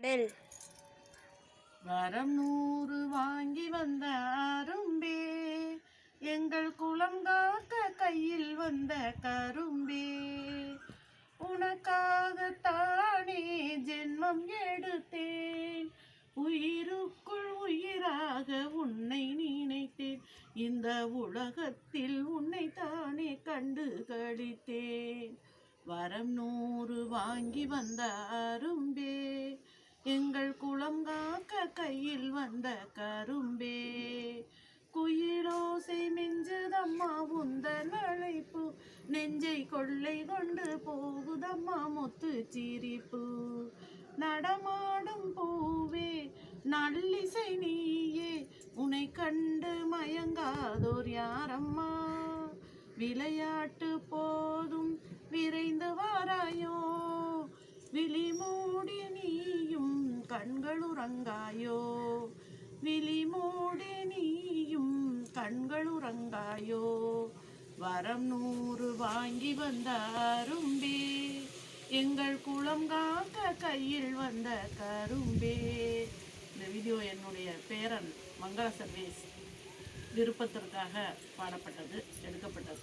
கடல். வரம் நூறு வாங்கி வந்த அரும்பே. எங்கள் குளம் காக்க கையில் வந்த கரும்பே. உனக்காகத்தானே ஜென்மம் எடுத்தேன். உயிருக்குள் உயிராக உன்னை நினைத்தேன். இந்த உலகத்தில் உன்னை தானே கண்டு கழித்தேன். வரம் நூறு வாங்கி வந்த அரும்பே. கையில் வந்த கரும்பே. குயிலோசை மிஞ்சுதம்மா உந்தன் அழைப்பு நெஞ்சை கொள்ளை கொண்டு போகுதம்மா முத்து சிரிப்பு. நடமாடும் பூவே நல்லிசை நீயே. உனை கண்டு மயங்காதோர் யாரம்மா? விளையாட்டு போதும் விரைந்து வாராயோ? விழி மூடி கண்களு ரங்காயோ. விழி நீயும் கண்களு ரங்காயோ. வரம் நூறு வாங்கி வந்த அரும்பே எங்கள் குளம் காக்க கையில் வந்த கரும்பே. இந்த வீடியோ என்னுடைய பேரன் மங்கள சர்வேஸ் விருப்பத்திற்காக பாடப்பட்டது எடுக்கப்பட்டது.